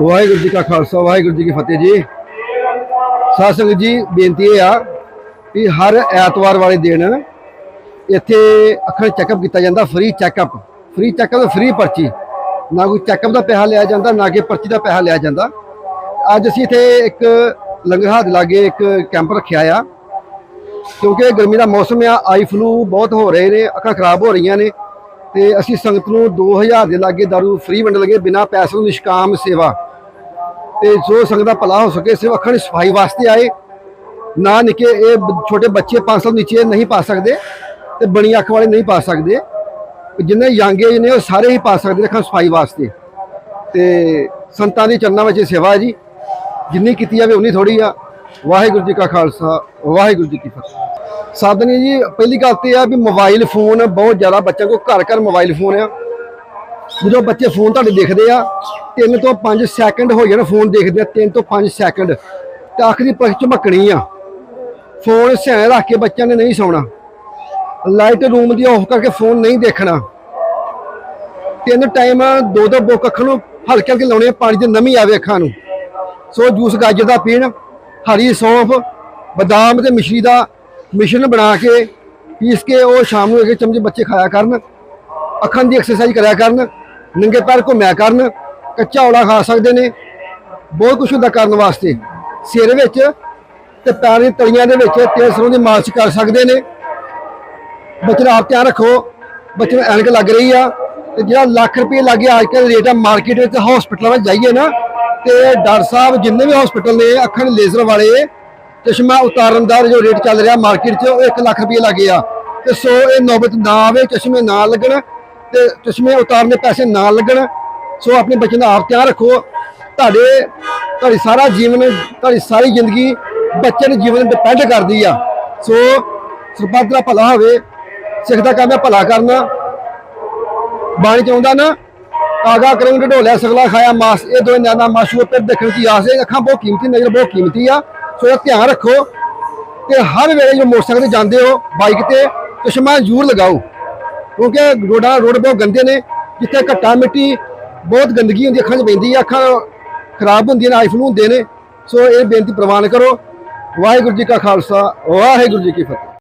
ਵਾਹਿਗੁਰੂ ਜੀ ਕਾ ਖਾਲਸਾ, ਵਾਹਿਗੁਰੂ ਜੀ ਕੀ ਫਤਿਹ ਜੀ। ਸਾਧ ਸੰਗਤ ਜੀ, ਬੇਨਤੀ ਇਹ ਆ ਕਿ ਹਰ ਐਤਵਾਰ ਵਾਲੇ ਦਿਨ ਇੱਥੇ ਅੱਖਾਂ ਚੈੱਕਅਪ ਕੀਤਾ ਜਾਂਦਾ free checkup free checkup free ਪਰਚੀ। ਨਾ ਕੋਈ ਚੈੱਕਅਪ ਦਾ ਪੈਸਾ ਲਿਆ ਜਾਂਦਾ, ਨਾ ਕਿ ਪਰਚੀ ਦਾ ਪੈਸਾ ਲਿਆ ਜਾਂਦਾ। ਅੱਜ ਅਸੀਂ ਇੱਥੇ ਇੱਕ ਲੰਗਰ ਹਾਥ ਲਾਗੇ ਇੱਕ ਕੈਂਪ ਰੱਖਿਆ ਆ। ਕਿਉਂਕਿ ਗਰਮੀ ਦਾ ਮੌਸਮ ਆ, ਆਈ ਫਲੂ ਬਹੁਤ ਹੋ ਰਹੇ ਨੇ, ਅੱਖਾਂ ਖਰਾਬ ਹੋ ਰਹੀਆਂ ਨੇ। ਤੇ ਅਸੀਂ ਸੰਗਤ ਨੂੰ 2000 ਦੇ ਲਾਗੇ ਦਾਰੂ ਫ੍ਰੀ ਵੰਡ ਲਗੇ ਬਿਨਾਂ ਪੈਸੇ ਤੋਂ ਨਿਸ਼ਕਾਮ ਸੇਵਾ। ਤੇ ਜੋ ਸੰਗਤ ਦਾ ਭਲਾ ਹੋ ਸਕੇ ਸਿਰਫ ਅੱਖਾਂ ਦੀ ਸਫ਼ਾਈ ਵਾਸਤੇ ਆਏ। ਨਾ ਨਿੱਕੇ, ਇਹ ਛੋਟੇ ਬੱਚੇ 5 ਸਾਲ ਨੀਚੇ ਨਹੀਂ ਪਾ ਸਕਦੇ ਤੇ ਬਣੀ ਅੱਖ ਵਾਲੇ ਨਹੀਂ ਪਾ ਸਕਦੇ। ਜਿੰਨੇ ਯੰਗ ਏਜ ਨੇ, ਉਹ ਸਾਰੇ ਹੀ ਪਾ ਸਕਦੇ ਨੇ ਅੱਖਾਂ ਸਫ਼ਾਈ ਵਾਸਤੇ। ਤੇ ਸੰਤਾਂ ਦੀ ਚਰਨਾਂ ਵਿੱਚ ਸੇਵਾ ਹੈ ਜੀ। ਜਿੰਨੀ ਕੀਤੀ ਜਾਵੇ, ਉਨੀ ਥੋੜੀ ਆ। ਵਾਹਿਗੁਰੂ ਜੀ ਕਾ ਖਾਲਸਾ, ਵਾਹਿਗੁਰੂ ਜੀ ਕੀ ਫਤਿਹ। ਸਾਧਨੀ ਜੀ, ਪਹਿਲੀ ਗੱਲ ਤੇ ਆ ਵੀ ਮੋਬਾਈਲ ਫੋਨ ਬਹੁਤ ਜ਼ਿਆਦਾ ਬੱਚਿਆਂ ਕੋਲ ਘਰ ਘਰ ਮੋਬਾਈਲ ਫੋਨ ਆ। ਜਦੋਂ ਬੱਚੇ ਫੋਨ ਤੁਹਾਡੇ ਦੇਖਦੇ ਆ 3 ਤੋਂ 5 ਸੈਕਿੰਡ ਹੋ ਜਾਣ ਫੋਨ ਦੇਖਦੇ ਆ 3 ਤੋਂ 5 ਸੈਕਿੰਡ ਤੇ ਅੱਖ ਦੀ ਝਮਕਣੀ ਆ। ਫੋਨ ਸਿਆਣੇ ਰੱਖ ਕੇ ਬੱਚਿਆਂ ਨੇ ਨਹੀਂ ਸੌਣਾ। ਲਾਈਟ ਰੂਮ ਦੀ ਆਫ ਕਰਕੇ ਫੋਨ ਨਹੀਂ ਦੇਖਣਾ। ਤਿੰਨ ਟਾਈਮ ਦੋ ਦੋ ਬੁੱਕ ਅੱਖਾਂ ਨੂੰ ਹਲਕੇ ਹਲਕੇ ਲਾਉਣੇ ਪਾਣੀ ਦੀ ਨਮੀ ਆਵੇ ਅੱਖਾਂ ਨੂੰ। ਸੋ ਜੂਸ, ਗਾਜਰ ਦਾ ਪੀਣ, ਹਰੀ ਸੌਂਫ, ਬਦਾਮ ਤੇ ਮਿਸ਼ਰੀ ਦਾ ਮਿਸ਼ਰਣ ਬਣਾ ਕੇ ਪੀਸ ਕੇ ਉਹ ਸ਼ਾਮ ਨੂੰ ਇੱਕ ਚਮਚ ਬੱਚੇ ਖਾਇਆ ਕਰਨ। ਅੱਖਾਂ ਦੀ ਐਕਸਰਸਾਈਜ਼ ਕਰਿਆ ਕਰਨ। ਨੰਗੇ ਪੈਰ ਘੁੰਮਿਆ ਕਰਨ ਕੱਚਾ ਔਲਾ ਖਾ ਸਕਦੇ ਨੇ, ਬਹੁਤ ਕੁਝ ਹੁੰਦਾ ਕਰਨ ਵਾਸਤੇ। ਸਿਰ ਵਿੱਚ ਤੇ ਪੈਰ ਦੀ ਤਲੀਆਂ ਦੇ ਵਿੱਚ ਤੇਲ ਸਰੋਂ ਦੀ ਮਾਲਿਸ਼ ਕਰ ਸਕਦੇ ਨੇ। ਬੱਚੇ ਦਾ ਆਪ ਧਿਆਨ ਰੱਖੋ, ਬੱਚੇ ਨੂੰ ਐਨਕ ਲੱਗ ਰਹੀ ਆ। ਤੇ ਜਿਹੜਾ ਲੱਖ ਰੁਪਏ ਲੱਗੇ ਅੱਜ ਕੱਲ੍ਹ ਰੇਟ ਆ ਮਾਰਕੀਟ ਵਿੱਚ ਹਸਪੀਟਲਾਂ ਵਿੱਚ ਜਾਈਏ ਨਾ, ਤੇ ਡਾਕਟਰ ਸਾਹਿਬ ਜਿੰਨੇ ਵੀ ਹਸਪੀਟਲ ਨੇ ਅੱਖਾਂ ਦੇ ਲੇਜ਼ਰ ਵਾਲੇ, ਚਸ਼ਮਾ ਉਤਾਰਨ ਦਾ ਜੋ ਰੇਟ ਚੱਲ ਰਿਹਾ ਮਾਰਕੀਟ 'ਚ, ਉਹ 1 ਲੱਖ ਰੁਪਏ ਲੱਗੇ ਆ ਤੇ ਸੋ ਇਹ ਨੌਬਤ ਨਾ ਆਵੇ, ਚਸ਼ਮੇ ਨਾ ਲੱਗਣ ਤੇ ਚਸ਼ਮੇ ਉਤਾਰਨ ਦੇ ਪੈਸੇ ਨਾ ਲੱਗਣ, ਸੋ ਆਪਣੇ ਬੱਚਿਆਂ ਦਾ ਆਪ ਧਿਆਨ ਰੱਖੋ। ਤੁਹਾਡੇ, ਤੁਹਾਡੀ ਸਾਰਾ ਜੀਵਨ, ਤੁਹਾਡੀ ਸਾਰੀ ਜ਼ਿੰਦਗੀ ਬੱਚੇ ਦੇ ਜੀਵਨ ਡਿਪੈਂਡ ਕਰਦੀ ਆ। ਸੋ ਸਰਪੰਚ ਦਾ ਭਲਾ ਹੋਵੇ, ਸਿੱਖ ਦਾ ਕੰਮ ਹੈ ਭਲਾ ਕਰਨਾ। ਬਾਣੀ ਚਾਹੁੰਦਾ ਨਾ, ਆਗਾ ਕਰਨ ਢੋਲਿਆ, ਸਗਲਾ ਖਾਇਆ, ਮਾਸ, ਇਹ ਦੋਵੇਂ ਨਿਆਣਾ ਮਾਸ਼ੂ ਉੱਤੇ ਦੇਖਣ ਦੀ ਆਸ ਹੈ ਅੱਖਾਂ ਬਹੁਤ ਕੀਮਤੀ ਨਜ਼ਰ ਬਹੁਤ ਕੀਮਤੀ ਆ। ਸੋ ਇਹਦਾ ਧਿਆਨ ਰੱਖੋ ਤੇ ਹਰ ਵੇਲੇ ਜੋ ਮੋਟਰਸਾਈਕਲ ਤੇ ਜਾਂਦੇ ਹੋ, ਬਾਈਕ ਤੇ ਚਸ਼ਮਾ ਜ਼ਰੂਰ ਲਗਾਓ। ਕਿਉਂਕਿ ਰੋਡਾਂ ਰੋਡ ਬਹੁਤ ਗੰਦੇ ਨੇ, ਜਿੱਥੇ ਘੱਟਾ ਮਿੱਟੀ ਬਹੁਤ ਗੰਦਗੀ ਹੁੰਦੀ, ਅੱਖਾਂ 'ਚ ਪੈਂਦੀ ਹੈ ਅੱਖਾਂ ਖਰਾਬ ਹੁੰਦੀਆਂ ਨੇ ਆਈਫਲੂ ਹੁੰਦੇ ਨੇ। ਸੋ ਇਹ ਬੇਨਤੀ ਪ੍ਰਵਾਨ ਕਰੋ। ਵਾਹਿਗੁਰੂ ਜੀ ਕਾ ਖਾਲਸਾ, ਵਾਹਿਗੁਰੂ ਜੀ ਕੀ ਫਤਿਹ।